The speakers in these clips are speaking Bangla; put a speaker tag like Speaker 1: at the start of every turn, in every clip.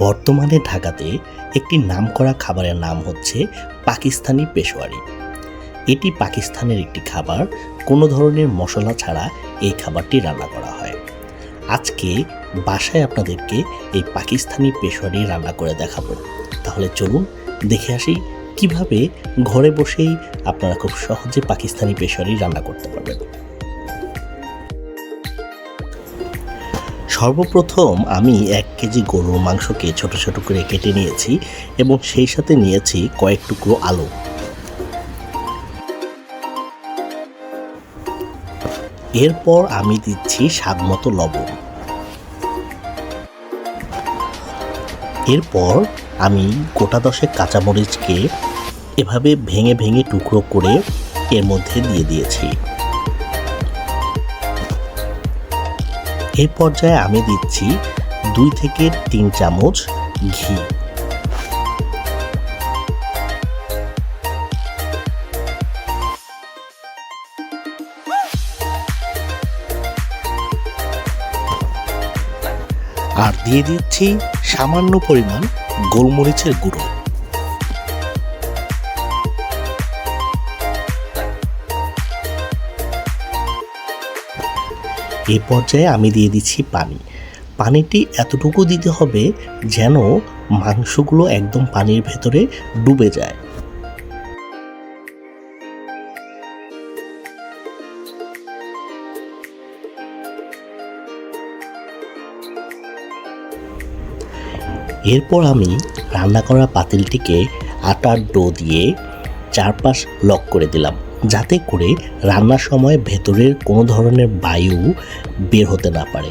Speaker 1: বর্তমানে ঢাকাতে একটি নামকরা খাবারের নাম হচ্ছে পাকিস্তানি পেশোয়ারি এটি পাকিস্তানের একটি খাবার, কোনো ধরনের মশলা ছাড়া এই খাবারটি রান্না করা হয়। আজকে বাসায় আপনাদেরকে এই পাকিস্তানি পেশোয়ারি রান্না করে দেখাবো। তাহলে চলুন দেখে আসি কীভাবে ঘরে বসেই আপনারা খুব সহজে পাকিস্তানি পেশোয়ারি রান্না করতে পারবেন। সর্বপ্রথম আমি এক কেজি গরুর মাংসকে ছোট ছোট করে কেটে নিয়েছি এবং সেই সাথে নিয়েছি কয়েক টুকরো আলু। এরপর আমি দিচ্ছি স্বাদ মতো লবণ। এরপর আমি গোটা দশেক কাঁচামরিচকে এভাবে ভেঙে ভেঙে টুকরো করে এর মধ্যে দিয়ে দিয়েছি। এই পর্যায়ে আমি দিচ্ছি দুই থেকে তিন চামচ ঘি। আর দিয়ে দিচ্ছি সামান্য পরিমাণ গোলমরিচের গুঁড়ো। এই পর্যায়ে আমি দিয়ে দিচ্ছি পানি। পানিটি এতটুকু দিতে হবে যেন মাংসগুলো একদম পানির ভেতরে ডুবে যায়। এরপর আমি রান্না করা পাতিলটিকে আটার ডো দিয়ে চারপাশ লক করে দিলাম। যাতে করে রান্নার সময় ভেতরের কোনো ধরনের বায়ু বের হতে না পারে।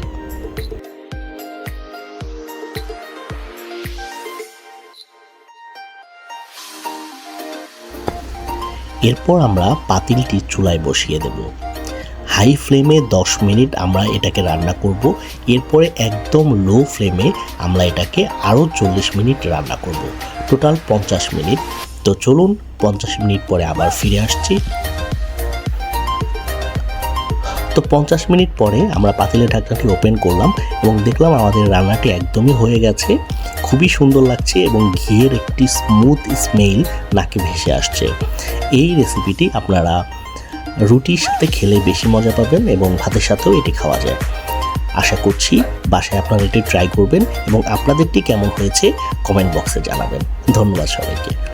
Speaker 1: এরপর আমরা পাতিলটি চুলায় বসিয়ে দেব। হাই ফ্লেমে 10 মিনিট আমরা এটাকে রান্না করব। এরপরে একদম লো ফ্লেমে আমরা এটাকে আরও চল্লিশ মিনিট রান্না করব। টোটাল পঞ্চাশ মিনিট। তো চলুন পঞ্চাশ মিনিট পরে আবার ফিরে আসছি। তো পঞ্চাশ মিনিট পরে আমরা পাতিলের ঢাকনাটি ওপেন করলাম এবং দেখলাম আমাদের রান্নাটি একদমই হয়ে গেছে। খুবই সুন্দর লাগছে এবং ঘিয়ের একটি স্মুথ স্মেল নাকে ভেসে আসছে। এই রেসিপিটি আপনারা রুটির সাথে খেলে বেশি মজা পাবেন এবং ভাতের সাথেও এটি খাওয়া যায়। আশা করছি বাসায় আপনারা এটি ট্রাই করবেন এবং আপনাদেরটি কেমন হয়েছে কমেন্ট বক্সে জানাবেন। ধন্যবাদ সবাইকে।